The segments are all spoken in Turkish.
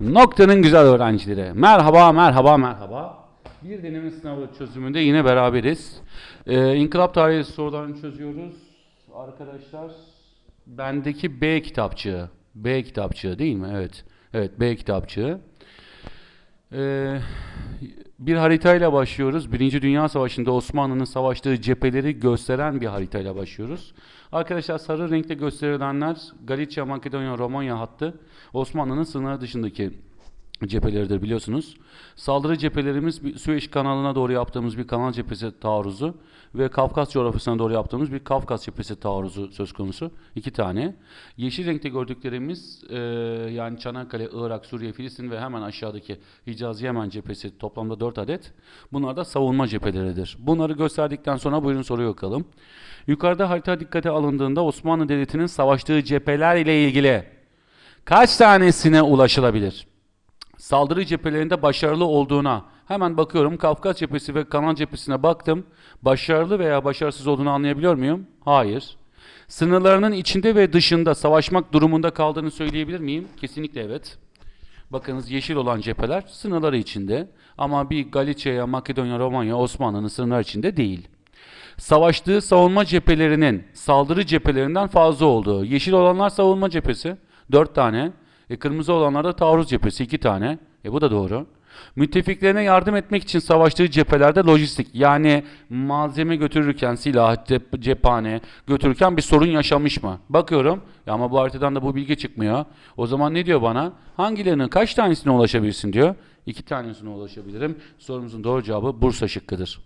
Noktanın güzel öğrencileri. Merhaba, merhaba, merhaba. Bir deneme sınavı çözümünde yine beraberiz. Ee, İnkılap tarihi sorularını çözüyoruz. Arkadaşlar, bendeki B kitapçığı. B kitapçığı değil mi? Evet. Evet, B kitapçığı. Ee, bir haritayla başlıyoruz. Birinci Dünya Savaşı'nda Osmanlı'nın savaştığı cepheleri gösteren bir haritayla başlıyoruz. Arkadaşlar sarı renkte gösterilenler Galicia, Makedonya, Romanya hattı Osmanlı'nın sınırı dışındaki cepheleridir biliyorsunuz. Saldırı cephelerimiz Süveyş kanalına doğru yaptığımız bir kanal cephesi taarruzu ve Kafkas coğrafyasına doğru yaptığımız bir Kafkas cephesi taarruzu söz konusu. iki tane. Yeşil renkte gördüklerimiz e, yani Çanakkale, Irak, Suriye, Filistin ve hemen aşağıdaki Hicaz, Yemen cephesi toplamda 4 adet. Bunlar da savunma cepheleridir. Bunları gösterdikten sonra buyurun soruyu bakalım. Yukarıda harita dikkate alındığında Osmanlı Devleti'nin savaştığı cepheler ile ilgili kaç tanesine ulaşılabilir? Saldırı cephelerinde başarılı olduğuna hemen bakıyorum. Kafkas cephesi ve Kanal cephesine baktım. Başarılı veya başarısız olduğunu anlayabiliyor muyum? Hayır. Sınırlarının içinde ve dışında savaşmak durumunda kaldığını söyleyebilir miyim? Kesinlikle evet. Bakınız yeşil olan cepheler sınırları içinde ama bir Galicia'ya, Makedonya, Romanya, Osmanlı'nın sınırları içinde değil. Savaştığı savunma cephelerinin saldırı cephelerinden fazla olduğu. Yeşil olanlar savunma cephesi 4 tane. E, kırmızı olanlar da taarruz cephesi 2 tane. E bu da doğru. Müttefiklerine yardım etmek için savaştığı cephelerde lojistik yani malzeme götürürken silah, cep- cephane götürürken bir sorun yaşamış mı? Bakıyorum ya ama bu haritadan da bu bilgi çıkmıyor. O zaman ne diyor bana? Hangilerinin kaç tanesine ulaşabilirsin diyor. İki tanesine ulaşabilirim. Sorumuzun doğru cevabı Bursa şıkkıdır.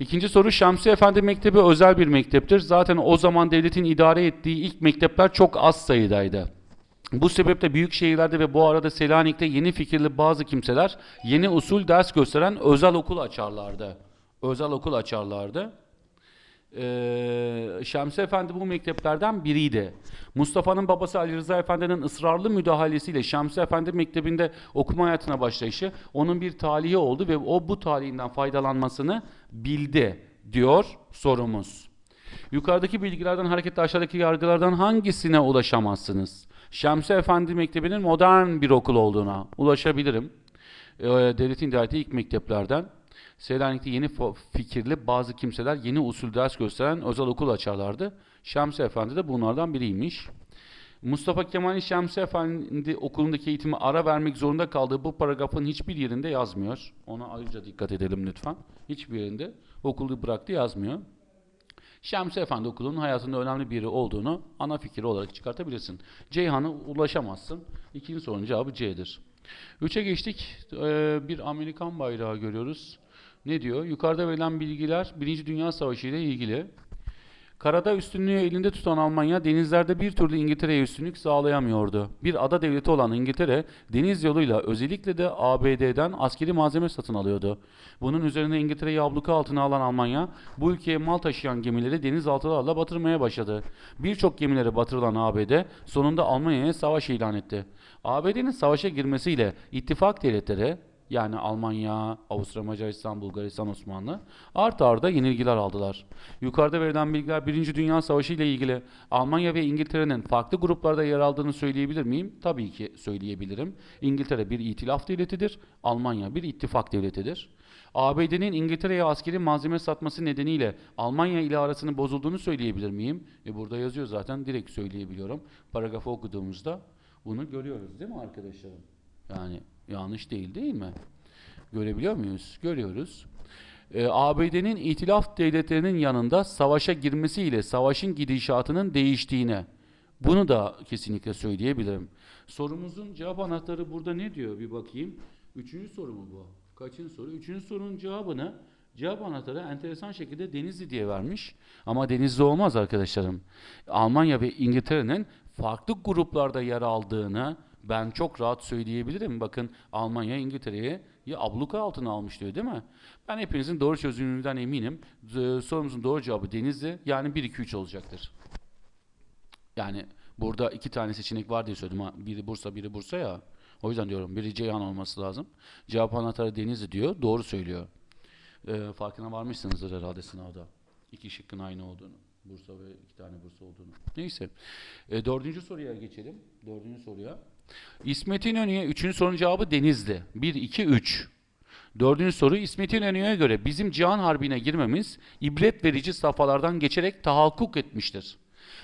İkinci soru Şemsi Efendi Mektebi özel bir mekteptir. Zaten o zaman devletin idare ettiği ilk mektepler çok az sayıdaydı. Bu sebeple büyük şehirlerde ve bu arada Selanik'te yeni fikirli bazı kimseler yeni usul ders gösteren özel okul açarlardı. Özel okul açarlardı. Ee, Şemsi Efendi bu mekteplerden biriydi. Mustafa'nın babası Ali Rıza Efendi'nin ısrarlı müdahalesiyle Şemsi Efendi mektebinde okuma hayatına başlayışı onun bir talihi oldu ve o bu talihinden faydalanmasını bildi diyor sorumuz. Yukarıdaki bilgilerden hareketle aşağıdaki yargılardan hangisine ulaşamazsınız? Şemsi Efendi Mektebi'nin modern bir okul olduğuna ulaşabilirim. Ee, devletin idare ettiği ilk mekteplerden. Selanik'te yeni fikirli bazı kimseler yeni usul ders gösteren özel okul açarlardı. Şemsi Efendi de bunlardan biriymiş. Mustafa Kemal'in Şemsi Efendi okulundaki eğitimi ara vermek zorunda kaldığı bu paragrafın hiçbir yerinde yazmıyor. Ona ayrıca dikkat edelim lütfen. Hiçbir yerinde okulu bıraktı yazmıyor. Şemsi Efendi okulunun hayatında önemli biri olduğunu ana fikir olarak çıkartabilirsin. Ceyhan'a ulaşamazsın. İkinci sorunun cevabı C'dir. Üçe geçtik. Ee, bir Amerikan bayrağı görüyoruz. Ne diyor? Yukarıda verilen bilgiler Birinci Dünya Savaşı ile ilgili. Karada üstünlüğü elinde tutan Almanya denizlerde bir türlü İngiltere'ye üstünlük sağlayamıyordu. Bir ada devleti olan İngiltere deniz yoluyla özellikle de ABD'den askeri malzeme satın alıyordu. Bunun üzerine İngiltere'yi abluka altına alan Almanya bu ülkeye mal taşıyan gemileri denizaltılarla batırmaya başladı. Birçok gemilere batırılan ABD sonunda Almanya'ya savaş ilan etti. ABD'nin savaşa girmesiyle ittifak devletleri yani Almanya, Avusturya, Macaristan, Bulgaristan, Osmanlı art arda yenilgiler aldılar. Yukarıda verilen bilgiler Birinci Dünya Savaşı ile ilgili Almanya ve İngiltere'nin farklı gruplarda yer aldığını söyleyebilir miyim? Tabii ki söyleyebilirim. İngiltere bir itilaf devletidir, Almanya bir ittifak devletidir. ABD'nin İngiltere'ye askeri malzeme satması nedeniyle Almanya ile arasının bozulduğunu söyleyebilir miyim? E burada yazıyor zaten direkt söyleyebiliyorum. Paragrafı okuduğumuzda bunu görüyoruz değil mi arkadaşlarım? Yani yanlış değil değil mi? Görebiliyor muyuz? Görüyoruz. Ee, ABD'nin itilaf devletlerinin yanında savaşa girmesiyle savaşın gidişatının değiştiğine bunu da kesinlikle söyleyebilirim. Sorumuzun cevap anahtarı burada ne diyor bir bakayım. Üçüncü soru mu bu? Kaçıncı soru? Üçüncü sorunun cevabını cevap anahtarı enteresan şekilde Denizli diye vermiş. Ama Denizli olmaz arkadaşlarım. Almanya ve İngiltere'nin farklı gruplarda yer aldığını ben çok rahat söyleyebilirim. Bakın Almanya İngiltere'yi ya abluka altına almış diyor değil mi? Ben hepinizin doğru çözümünden eminim. Sorumuzun doğru cevabı Denizli. Yani 1-2-3 olacaktır. Yani burada iki tane seçenek var diye söyledim. Biri Bursa, biri Bursa ya. O yüzden diyorum biri Ceyhan olması lazım. Cevap anahtarı Denizli diyor. Doğru söylüyor. Ee, farkına varmışsınızdır herhalde sınavda. İki şıkkın aynı olduğunu. Bursa ve iki tane Bursa olduğunu. Neyse. Ee, dördüncü soruya geçelim. Dördüncü soruya. İsmet İnönü'ye 3. sorunun cevabı Denizli. 1, 2, 3. Dördüncü soru İsmet İnönü'ye göre bizim Cihan Harbi'ne girmemiz ibret verici safhalardan geçerek tahakkuk etmiştir.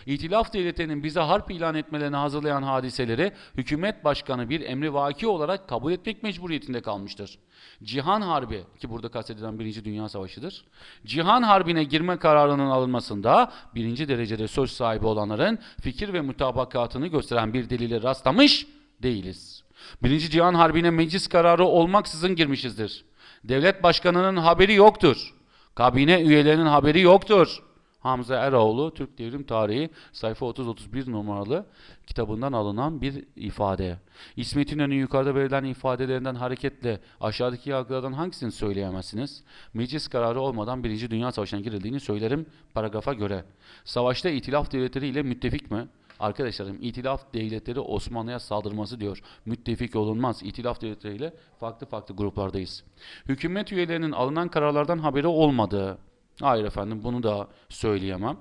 İtilaf devletlerinin bize harp ilan etmelerini hazırlayan hadiseleri hükümet başkanı bir emri vaki olarak kabul etmek mecburiyetinde kalmıştır. Cihan Harbi ki burada kastedilen Birinci Dünya Savaşı'dır. Cihan Harbi'ne girme kararının alınmasında birinci derecede söz sahibi olanların fikir ve mutabakatını gösteren bir delile rastlamış değiliz. Birinci Cihan Harbi'ne meclis kararı olmaksızın girmişizdir. Devlet başkanının haberi yoktur. Kabine üyelerinin haberi yoktur. Hamza Eroğlu Türk Devrim Tarihi sayfa 30-31 numaralı kitabından alınan bir ifade. İsmet İnönü'nün yukarıda verilen ifadelerinden hareketle aşağıdaki yargılardan hangisini söyleyemezsiniz? Meclis kararı olmadan Birinci Dünya Savaşı'na girildiğini söylerim paragrafa göre. Savaşta itilaf devletleri ile müttefik mi? Arkadaşlarım itilaf devletleri Osmanlı'ya saldırması diyor. Müttefik olunmaz. İtilaf devletleriyle farklı farklı gruplardayız. Hükümet üyelerinin alınan kararlardan haberi olmadığı. Hayır efendim bunu da söyleyemem.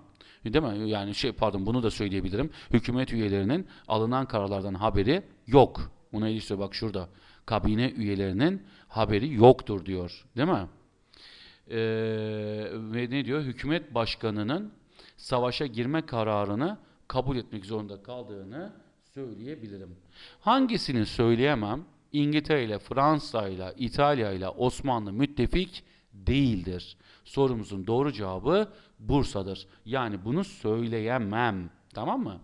Değil mi? Yani şey pardon bunu da söyleyebilirim. Hükümet üyelerinin alınan kararlardan haberi yok. Buna ilişkin bak şurada. Kabine üyelerinin haberi yoktur diyor. Değil mi? Ee, ve ne diyor? Hükümet başkanının savaşa girme kararını kabul etmek zorunda kaldığını söyleyebilirim. Hangisini söyleyemem? İngiltere ile Fransa ile İtalya ile Osmanlı müttefik değildir. Sorumuzun doğru cevabı Bursa'dır. Yani bunu söyleyemem. Tamam mı?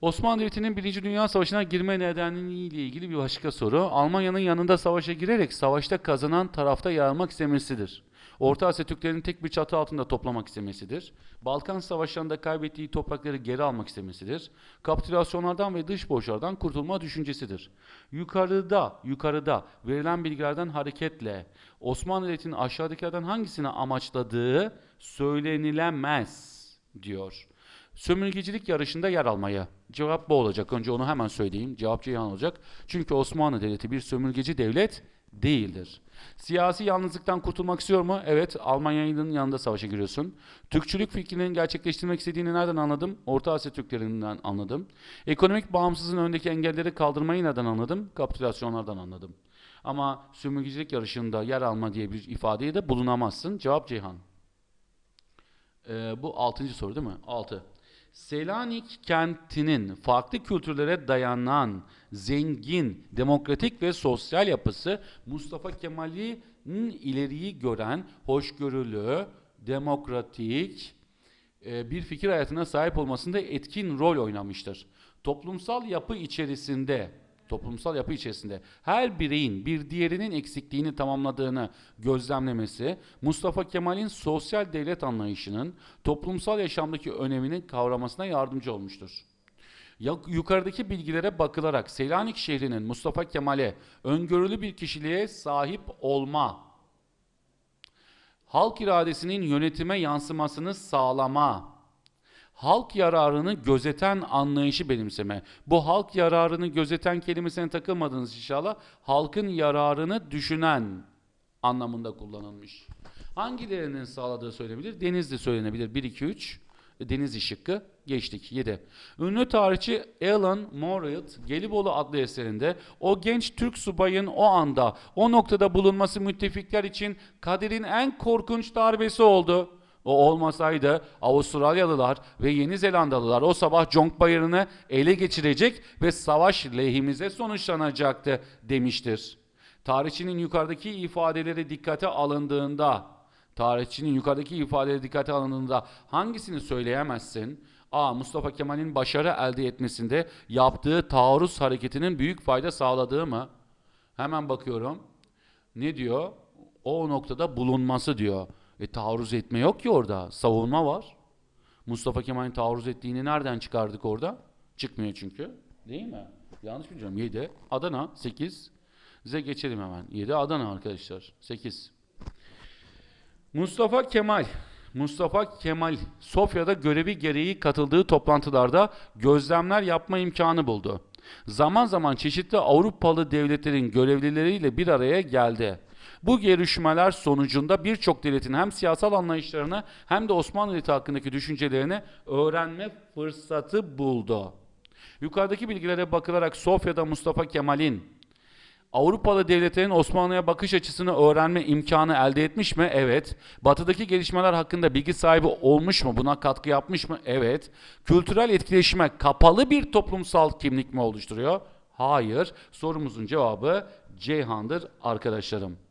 Osmanlı Devleti'nin Birinci Dünya Savaşı'na girme nedeniyle ilgili bir başka soru. Almanya'nın yanında savaşa girerek savaşta kazanan tarafta yer almak istemesidir. Orta Asya Türklerini tek bir çatı altında toplamak istemesidir. Balkan Savaşlarında kaybettiği toprakları geri almak istemesidir. Kapitülasyonlardan ve dış borçlardan kurtulma düşüncesidir. Yukarıda, yukarıda verilen bilgilerden hareketle Osmanlı Devleti'nin aşağıdakilerden hangisini amaçladığı söylenilemez diyor. Sömürgecilik yarışında yer almaya. Cevap bu olacak. Önce onu hemen söyleyeyim. Cevap Ceyhan olacak. Çünkü Osmanlı Devleti bir sömürgeci devlet değildir. Siyasi yalnızlıktan kurtulmak istiyor mu? Evet, Almanya'nın yanında savaşa giriyorsun. Türkçülük fikrini gerçekleştirmek istediğini nereden anladım? Orta Asya Türklerinden anladım. Ekonomik bağımsızlığın önündeki engelleri kaldırmayı nereden anladım? Kapitülasyonlardan anladım. Ama sömürgecilik yarışında yer alma diye bir ifadeye de bulunamazsın. Cevap Ceyhan. Ee, bu altıncı soru değil mi? Altı. Selanik kentinin farklı kültürlere dayanan zengin, demokratik ve sosyal yapısı Mustafa Kemal'in ileriyi gören, hoşgörülü, demokratik e, bir fikir hayatına sahip olmasında etkin rol oynamıştır. Toplumsal yapı içerisinde toplumsal yapı içerisinde her bireyin bir diğerinin eksikliğini tamamladığını gözlemlemesi, Mustafa Kemal'in sosyal devlet anlayışının toplumsal yaşamdaki önemini kavramasına yardımcı olmuştur. Yukarıdaki bilgilere bakılarak Selanik şehrinin Mustafa Kemal'e öngörülü bir kişiliğe sahip olma, halk iradesinin yönetime yansımasını sağlama, halk yararını gözeten anlayışı benimseme. Bu halk yararını gözeten kelimesine takılmadınız inşallah. Halkın yararını düşünen anlamında kullanılmış. Hangilerinin sağladığı söylenebilir? Denizli söylenebilir. 1, 2, 3. Denizli şıkkı. Geçtik. 7. Ünlü tarihçi Alan Moorhead Gelibolu adlı eserinde o genç Türk subayın o anda o noktada bulunması müttefikler için kaderin en korkunç darbesi oldu. O olmasaydı Avustralyalılar ve Yeni Zelandalılar o sabah Conk Bayırı'nı ele geçirecek ve savaş lehimize sonuçlanacaktı demiştir. Tarihçinin yukarıdaki ifadeleri dikkate alındığında, tarihçinin yukarıdaki ifadeleri dikkate alındığında hangisini söyleyemezsin? A. Mustafa Kemal'in başarı elde etmesinde yaptığı taarruz hareketinin büyük fayda sağladığı mı? Hemen bakıyorum. Ne diyor? O noktada bulunması diyor. E taarruz etme yok ki orada. Savunma var. Mustafa Kemal'in taarruz ettiğini nereden çıkardık orada? Çıkmıyor çünkü. Değil mi? Yanlış mı biliyorum? 7. Adana 8. Size geçelim hemen. 7 Adana arkadaşlar. 8. Mustafa Kemal Mustafa Kemal Sofya'da görevi gereği katıldığı toplantılarda gözlemler yapma imkanı buldu. Zaman zaman çeşitli Avrupalı devletlerin görevlileriyle bir araya geldi. Bu görüşmeler sonucunda birçok devletin hem siyasal anlayışlarını hem de Osmanlı hakkındaki düşüncelerini öğrenme fırsatı buldu. Yukarıdaki bilgilere bakılarak Sofya'da Mustafa Kemal'in Avrupalı devletlerin Osmanlı'ya bakış açısını öğrenme imkanı elde etmiş mi? Evet. Batıdaki gelişmeler hakkında bilgi sahibi olmuş mu? Buna katkı yapmış mı? Evet. Kültürel etkileşime kapalı bir toplumsal kimlik mi oluşturuyor? Hayır. Sorumuzun cevabı Ceyhan'dır arkadaşlarım.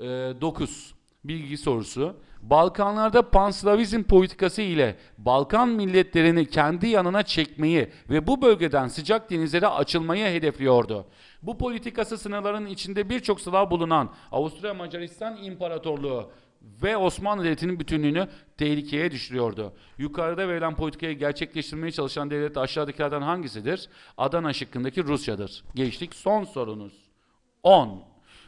9. Bilgi sorusu. Balkanlarda Panslavizm politikası ile Balkan milletlerini kendi yanına çekmeyi ve bu bölgeden sıcak denizlere açılmayı hedefliyordu. Bu politikası sınırların içinde birçok Slav bulunan Avusturya Macaristan İmparatorluğu ve Osmanlı Devleti'nin bütünlüğünü tehlikeye düşürüyordu. Yukarıda verilen politikayı gerçekleştirmeye çalışan devlet aşağıdakilerden hangisidir? Adana şıkkındaki Rusya'dır. Geçtik son sorunuz. 10.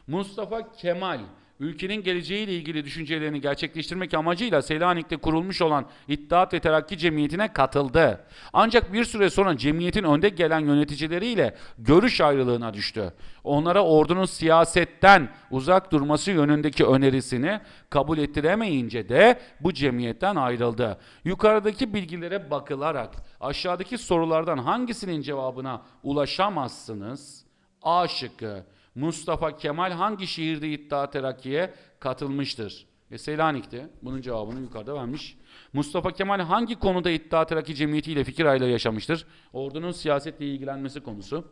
Mustafa Kemal ülkenin geleceğiyle ilgili düşüncelerini gerçekleştirmek amacıyla Selanik'te kurulmuş olan İttihat ve Terakki Cemiyeti'ne katıldı. Ancak bir süre sonra cemiyetin önde gelen yöneticileriyle görüş ayrılığına düştü. Onlara ordunun siyasetten uzak durması yönündeki önerisini kabul ettiremeyince de bu cemiyetten ayrıldı. Yukarıdaki bilgilere bakılarak aşağıdaki sorulardan hangisinin cevabına ulaşamazsınız? A şıkkı. Mustafa Kemal hangi şehirde İttihat Terakki'ye katılmıştır? E Selanik'te. Bunun cevabını yukarıda vermiş. Mustafa Kemal hangi konuda İttihat Terakki Cemiyeti ile fikir ayrılığı yaşamıştır? Ordunun siyasetle ilgilenmesi konusu.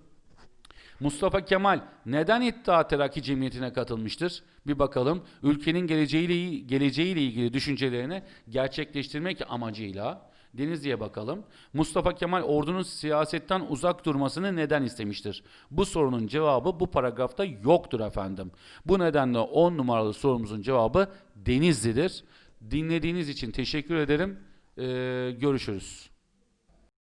Mustafa Kemal neden İttihat Terakki Cemiyeti'ne katılmıştır? Bir bakalım. Ülkenin geleceğiyle, geleceğiyle ilgili düşüncelerini gerçekleştirmek amacıyla. Denizli'ye bakalım. Mustafa Kemal ordunun siyasetten uzak durmasını neden istemiştir? Bu sorunun cevabı bu paragrafta yoktur efendim. Bu nedenle 10 numaralı sorumuzun cevabı Denizli'dir. Dinlediğiniz için teşekkür ederim. Ee, görüşürüz.